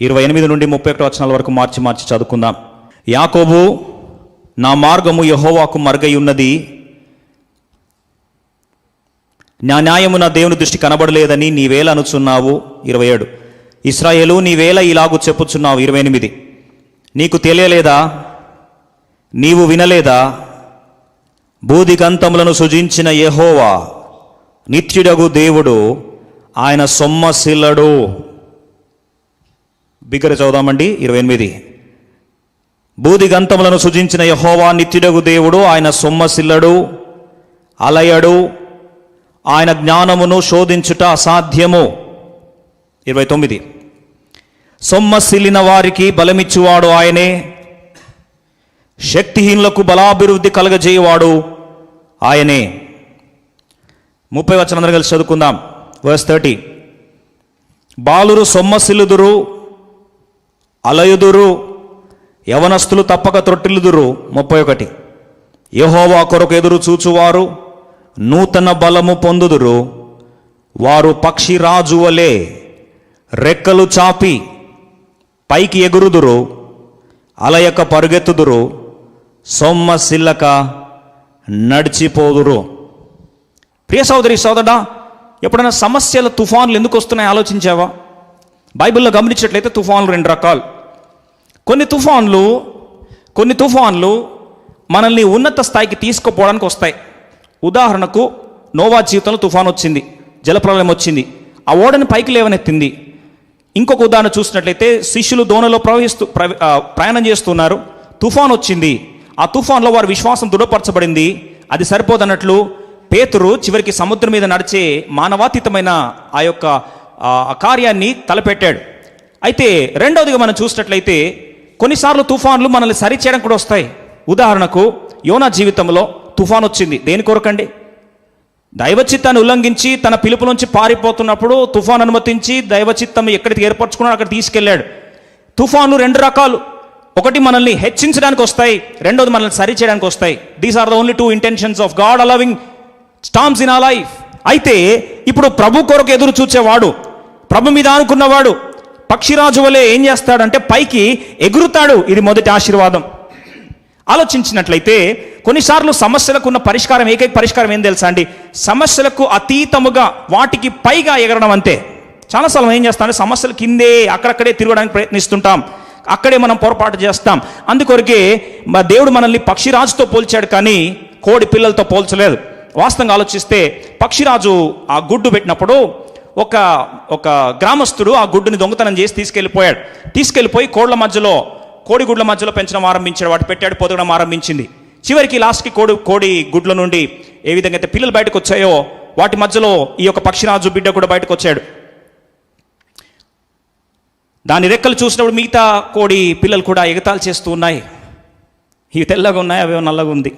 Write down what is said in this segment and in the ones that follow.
ఇరవై ఎనిమిది నుండి ముప్పై ఒకటి వచనాల వరకు మార్చి మార్చి చదువుకుందాం. యాకోబు నా మార్గము యహోవాకు మరుగై ఉన్నది. నా న్యాయము నా దేవుని దృష్టి కనబడలేదని నీవేళ అనుచున్నావు. ఇరవై ఏడు. ఇస్రాయేలు నీవేళ ఇలాగు చెప్పుచున్నావు. ఇరవై ఎనిమిది. నీకు తెలియలేదా? నీవు వినలేదా? భూదిగంతములను సృజించిన యెహోవా నిత్యుడగు దేవుడు ఆయన సొమ్మశిల్లడు బిగ్గర చదుదామండి ఇరవై ఎనిమిది. బూదిగంతములను సృజించిన యహోవా నిత్యుడగు దేవుడు ఆయన సొమ్మసిల్లడు అలయడు. ఆయన జ్ఞానమును శోధించుట అసాధ్యము. ఇరవై తొమ్మిది. సొమ్మసిల్లిన వారికి బలమిచ్చువాడు ఆయనే. శక్తిహీనులకు బలాభివృద్ధి కలగజేయవాడు ఆయనే. ముప్పై వచ్చిన అందరం కలిసి చదువుకుందాం. Verse thirty. బాలురు సొమ్మసిల్లుదురు అలయుదురు యవనస్తులు తప్పక త్రొట్టిల్లుదురు ముప్పై ఒకటి. యహోవా కొరకు ఎదురు చూచువారు నూతన బలము పొందుదురు. వారు పక్షి రాజు వలె రెక్కలు చాపి పైకి ఎగురుదురు అలయక పరుగెత్తుదురు సొమ్మసిల్లక నడిచిపోదురు. ప్రియ సోదరి సోదడా ఎప్పుడైనా సమస్యల తుఫాన్లు ఎందుకు వస్తున్నాయి? ఆలోచించావా? బైబిల్లో గమనించినట్లయితే తుఫాన్లు రెండు రకాలు. కొన్ని తుఫాన్లు కొన్ని తుఫాన్లు మనల్ని ఉన్నత స్థాయికి తీసుకుపోవడానికి వస్తాయి. ఉదాహరణకు నోవా జీవితంలో తుఫాన్ వచ్చింది జలప్రలయం వచ్చింది ఆ ఓడని పైకి లేవనెత్తింది. ఇంకొక ఉదాహరణ చూసినట్లయితే శిష్యులు దోణలో ప్రవహిస్తూ ప్రవ- ప్రయాణం చేస్తున్నారు. తుఫాన్ వచ్చింది ఆ తుఫాన్లో వారి విశ్వాసం దృఢపరచబడింది. అది సరిపోదన్నట్లు పేతురు చివరికి సముద్రం మీద నడిచే మానవాతీతమైన ఆ యొక్క కార్యాన్ని తలపెట్టాడు. అయితే రెండవదిగా మనం చూసినట్లయితే కొన్నిసార్లు తుఫాన్లు మనల్ని సరిచేయడం కూడా వస్తాయి. ఉదాహరణకు యోనా జీవితంలో తుఫాన్ వచ్చింది. దేని కొరకండి? దైవచిత్తాన్ని ఉల్లంఘించి తన పిలుపు నుంచి పారిపోతున్నప్పుడు తుఫాన్ అనుమతించి దైవచిత్తం ఎక్కడికి ఏర్పరచుకున్నాడు అక్కడ తీసుకెళ్ళాడు. తుఫాన్లు రెండు రకాలు. ఒకటి మనల్ని హెచ్చించడానికి వస్తాయి. రెండోది మనల్ని సరి చేయడానికి వస్తాయి. These are the only two intentions of God allowing storms in a life అయితే ఇప్పుడు ప్రభు కొరకు ఎదురు చూచేవాడు ప్రభు మీద అనుకున్నవాడు పక్షిరాజు వలె ఏం చేస్తాడంటే పైకి ఎగురుతాడు. ఇది మొదటి ఆశీర్వాదం. ఆలోచించినట్లయితే కొన్నిసార్లు సమస్యలకు ఉన్న పరిష్కారం ఏకైక పరిష్కారం ఏం తెలుసా అండి? సమస్యలకు అతీతముగా వాటికి పైగా ఎగరడం అంతే. చాలాసార్లు ఏం చేస్తామంటే సమస్యలు కిందే అక్కడక్కడే తిరగడానికి ప్రయత్నిస్తుంటాం. అక్కడే మనం పొరపాటు చేస్తాం. అందుకొరకే మా దేవుడు మనల్ని పక్షిరాజుతో పోల్చాడు కానీ కోడి పిల్లలతో పోల్చలేదు. వాస్తవంగా ఆలోచిస్తే పక్షిరాజు ఆ గుడ్డు పెట్టినప్పుడు ఒక ఒక గ్రామస్తుడు ఆ గుడ్డుని దొంగతనం చేసి తీసుకెళ్ళిపోయాడు. తీసుకెళ్ళిపోయి కోళ్ళ మధ్యలో కోడిగుడ్ల మధ్యలో పెంచడం ఆరంభించాడు. వాటి పెట్టాడు పొదగడం ఆరంభించింది. చివరికి లాస్ట్కి కోడి కోడి గుడ్ల నుండి ఏ విధంగా అయితే పిల్లలు బయటకు వచ్చాయో వాటి మధ్యలో ఈ యొక్క పక్షిరాజు బిడ్డ కూడా బయటకు వచ్చాడు. దాని రెక్కలు చూసినప్పుడు మిగతా కోడి పిల్లలు కూడా ఎగతాలు చేస్తూ ఉన్నాయి. ఇవి తెల్లగా ఉన్నాయి అవేమో నల్లగా ఉంది.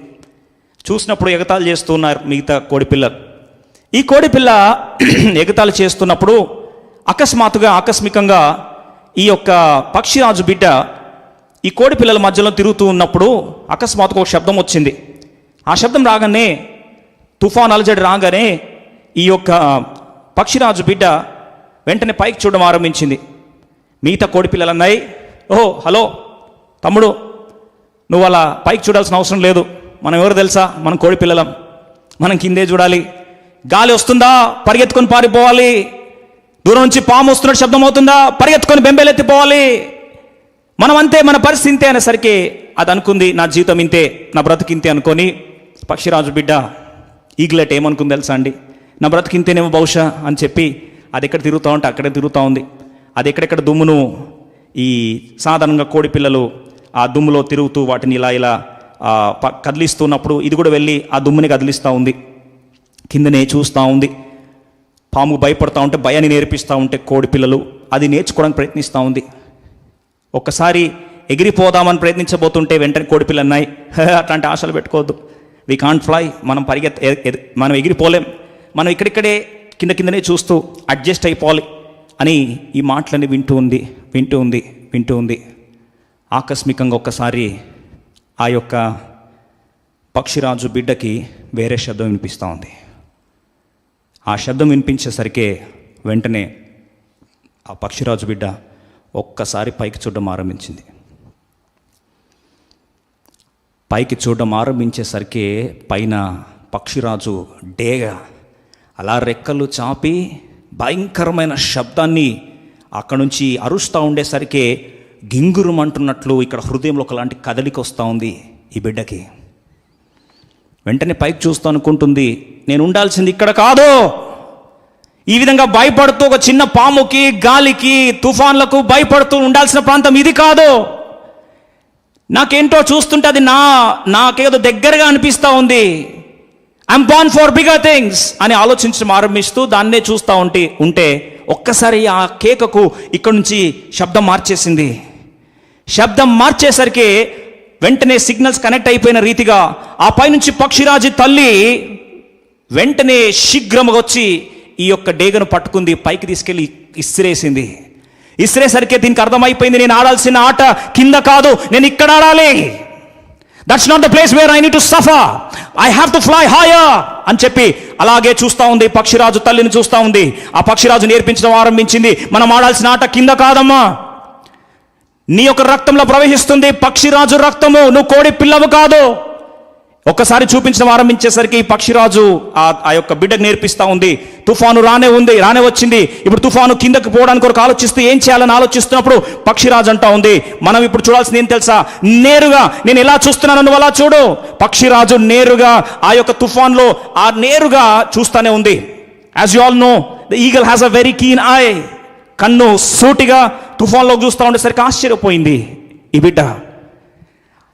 చూసినప్పుడు ఎగతాలు చేస్తూ ఉన్నారు మిగతా కోడి పిల్లలు. ఈ కోడి పిల్ల చేస్తున్నప్పుడు అకస్మాత్తుగా ఆకస్మికంగా ఈ యొక్క పక్షిరాజు బిడ్డ ఈ కోడి పిల్లల మధ్యలో తిరుగుతూ ఉన్నప్పుడు అకస్మాత్తుగా ఒక శబ్దం వచ్చింది. ఆ శబ్దం రాగానే తుఫాన్ అలజడి రాగానే ఈ యొక్క పక్షిరాజు బిడ్డ వెంటనే పైకి చూడడం ఆరంభించింది. మిగతా కోడి పిల్లలు అన్నాయి ఓ హలో తమ్ముడు నువ్వు అలా పైకి చూడాల్సిన అవసరం లేదు. మనం ఎవరు తెలుసా? మనం కోడి పిల్లలం. మనం కిందే చూడాలి. గాలి వస్తుందా? పరిగెత్తుకొని పారిపోవాలి. దూరం నుంచి పాము వస్తున్నట్టు శబ్దం అవుతుందా? పరిగెత్తుకొని బెంబేలెత్తిపోవాలి. మనం అంతే మన పరిస్థితి ఇంతే అనేసరికి అది అనుకుంది నా జీవితం ఇంతే నా బ్రతికి ఇంతే అనుకొని పక్షిరాజు బిడ్డ ఈగ్లెట్ ఏమనుకుంది తెలుసా అండి? నా బ్రతికి ఇంతేనేమో బహుశా అని చెప్పి అది ఎక్కడ తిరుగుతూ ఉంటే అక్కడే తిరుగుతూ ఉంది. అది ఎక్కడెక్కడ దుమ్మును ఈ సాధారణంగా కోడి పిల్లలు ఆ దుమ్ములో తిరుగుతూ వాటిని ఇలా ఇలా కదిలిస్తున్నప్పుడు ఇది కూడా వెళ్ళి ఆ దుమ్ముని కదిలిస్తూ ఉంది. కిందనే చూస్తూ ఉంది. పాము భయపడతా ఉంటే భయాన్ని నేర్పిస్తూ ఉంటే కోడి పిల్లలు. అది నేర్చుకోవడానికి ప్రయత్నిస్తూ ఉంది. ఒక్కసారి ఎగిరిపోదామని ప్రయత్నించబోతుంటే వెంటనే కోడిపిల్ల అన్నాయి "హే, అట్లాంటి ఆశలు పెట్టుకోవద్దు. వి కాంట్ ఫ్లై మనం పరిగెత్ మనం ఎగిరిపోలేం. మనం ఇక్కడిక్కడే కింద కిందనే చూస్తూ అడ్జస్ట్ అయిపోవాలి అని ఈ మాటలన్నీ వింటూ ఉంది వింటూ ఉంది వింటూ ఉంది. ఆకస్మికంగా ఒక్కసారి ఆ యొక్క పక్షిరాజు బిడ్డకి వేరే శబ్దం వినిపిస్తూ ఉంది. ఆ శబ్దం వినిపించేసరికి వెంటనే ఆ పక్షిరాజు బిడ్డ ఒక్కసారి పైకి చూడడం ఆరంభించింది. పైకి చూడడం ఆరంభించేసరికి పైన పక్షిరాజు డేగ అలా రెక్కలు చాపి భయంకరమైన శబ్దాన్ని అక్కడ నుంచి అరుస్తూ ఉండేసరికి గింగురుమంటున్నట్లు ఇక్కడ హృదయంలో ఒకలాంటి కదలిక వస్తూ ఉంది ఈ బిడ్డకి. వెంటనే పైకి చూస్తూ అనుకుంటుంది నేను ఉండాల్సింది ఇక్కడ కాదు. ఈ విధంగా భయపడుతూ ఒక చిన్న పాముకి గాలికి తుఫాన్లకు భయపడుతూ ఉండాల్సిన ప్రాంతం ఇది కాదు. నాకేంటో చూస్తుంటే అది నా నాకేదో దగ్గరగా అనిపిస్తూ ఉంది. I'm born for bigger things అని ఆలోచించడం ఆరంభిస్తూ దాన్నే చూస్తూ ఉంటే ఉంటే ఒక్కసారి ఆ కేకకు ఇక్కడ నుంచి శబ్దం మార్చేసింది. శబ్దం మార్చేసరికి వెంటనే సిగ్నల్స్ కనెక్ట్ అయిపోయిన రీతిగా ఆ పైనుంచి పక్షిరాజు తల్లి వెంటనే శీఘ్రముగా వచ్చి ఈ యొక్క డేగను పట్టుకుంది పైకి తీసుకెళ్ళి ఇసిరేసింది. ఇసిరేసరికి దీనికి అర్థమైపోయింది నేను ఆడాల్సిన ఆట కింద కాదు నేను ఇక్కడ ఆడాలి. That's not the place where I need to suffer I have to fly higher అని చెప్పి అలాగే చూస్తూ ఉంది పక్షిరాజు తల్లిని చూస్తూ ఉంది. ఆ పక్షిరాజు నేర్పించడం ఆరంభించింది. మనం ఆడాల్సిన ఆట కింద కాదమ్మా. నీ యొక్క రక్తంలో ప్రవహిస్తుంది. పక్షిరాజు రక్తము. నువ్వు కోడి పిల్లవు కాదు. ఒక్కసారి చూపించడం ఆరంభించేసరికి ఈ పక్షిరాజు ఆ ఆ యొక్క బిడ్డకు నేర్పిస్తా ఉంది. తుఫాను రానే ఉంది రానే వచ్చింది. ఇప్పుడు తుఫాను కిందకి పోవడానికి కొరకు ఆలోచిస్తూ ఏం చేయాలని ఆలోచిస్తున్నప్పుడు పక్షిరాజు అంటా ఉంది. మనం ఇప్పుడు చూడాల్సింది ఏం తెలుసా? నేరుగా నేను ఎలా చూస్తున్నాను నువ్వు అలా చూడు. పక్షిరాజు నేరుగా ఆ యొక్క తుఫాన్లో ఆ నేరుగా చూస్తానే ఉంది. As you all know the eagle has a very keen eye కన్ను సూటిగా తుఫాన్లో చూస్తూ ఉండేసరికి ఆశ్చర్యపోయింది ఈ బిడ్డ.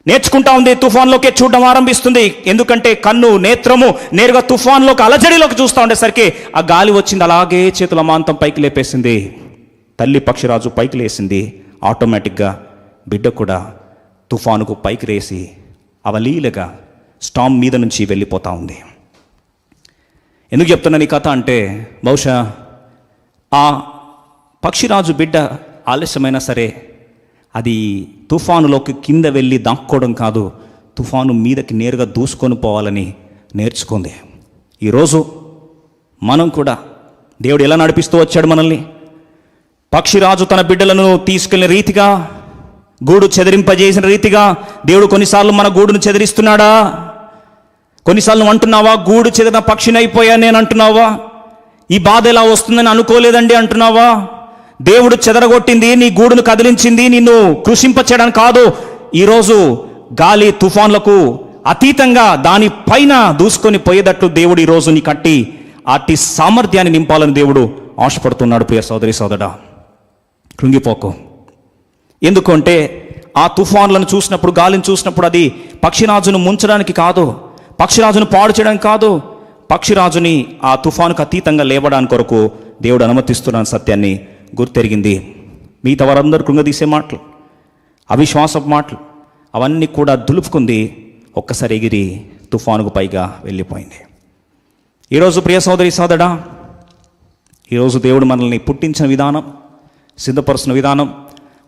నేర్చుకుంటా ఉంది తుఫాన్లోకే చూడడం ఆరంభిస్తుంది. ఎందుకంటే కన్ను నేత్రము నేరుగా తుఫాన్లోకి అలజడిలోకి చూస్తూ ఉండేసరికి ఆ గాలి వచ్చింది అలాగే చేతుల మాంతం పైకి లేపేసింది. తల్లి పక్షిరాజు పైకి లేసింది. ఆటోమేటిక్గా బిడ్డ కూడా తుఫానుకు పైకి రేసి అవలీలగా స్టామ్ మీద నుంచి వెళ్ళిపోతా ఉంది. ఎందుకు చెప్తున్నాను ఈ కథ అంటే బహుశా ఆ పక్షిరాజు బిడ్డ ఆలస్యమైనా సరే అది తుఫానులోకి కింద వెళ్ళి దాక్కోవడం కాదు తుఫాను మీదకి నేరుగా దూసుకొని పోవాలని నేర్చుకుంది. ఈరోజు మనం కూడా దేవుడు ఎలా నడిపిస్తూ వచ్చాడు మనల్ని? పక్షిరాజు తన బిడ్డలను తీసుకెళ్ళిన రీతిగా గూడు చెదిరింపజేసిన రీతిగా దేవుడు కొన్నిసార్లు మన గూడును చెదిరిస్తున్నాడా? కొన్నిసార్లు నువ్వు అంటున్నావా గూడు చెదిరిన పక్షిని అయిపోయా నేను అంటున్నావా? ఈ బాధ ఎలా వస్తుందని అనుకోలేదండి అంటున్నావా? దేవుడు చెదరగొట్టింది నీ గూడును కదిలించింది నిన్ను కృషింపచేయడానికి కాదు. ఈరోజు గాలి తుఫాన్లకు అతీతంగా దానిపైన దూసుకొని పోయేటట్లు దేవుడు ఈరోజు నీ కట్టి అట్టి సామర్థ్యాన్ని నింపాలని దేవుడు ఆశపడుతున్నాడు ప్రియ సోదరి సోదరా కృంగిపోకు. ఎందుకంటే ఆ తుఫాన్లను చూసినప్పుడు గాలిని చూసినప్పుడు అది పక్షిరాజును ముంచడానికి కాదు పక్షిరాజును పాడు చేయడానికి కాదు పక్షిరాజుని ఆ తుఫానుకు అతీతంగా లేవడానికి కొరకు దేవుడు అనుమతిస్తున్నాను సత్యాన్ని. గుర్తెరిగింది. మిగతా వారందరూ కృంగదీసే మాటలు అవిశ్వాసపు మాటలు అవన్నీ కూడా దులుపుకుంది ఒక్కసారి ఎగిరి తుఫానుకు పైగా వెళ్ళిపోయింది. ఈరోజు ప్రియ సోదరి సోదడా ఈరోజు దేవుడు మనల్ని పుట్టించిన విధానం సిద్ధపరుచిన విధానం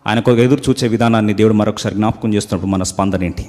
ఆయనకు ఎదురు చూచే విధానాన్ని దేవుడు మరొకసారి జ్ఞాపకం చేస్తున్నప్పుడు మన స్పందన ఏంటి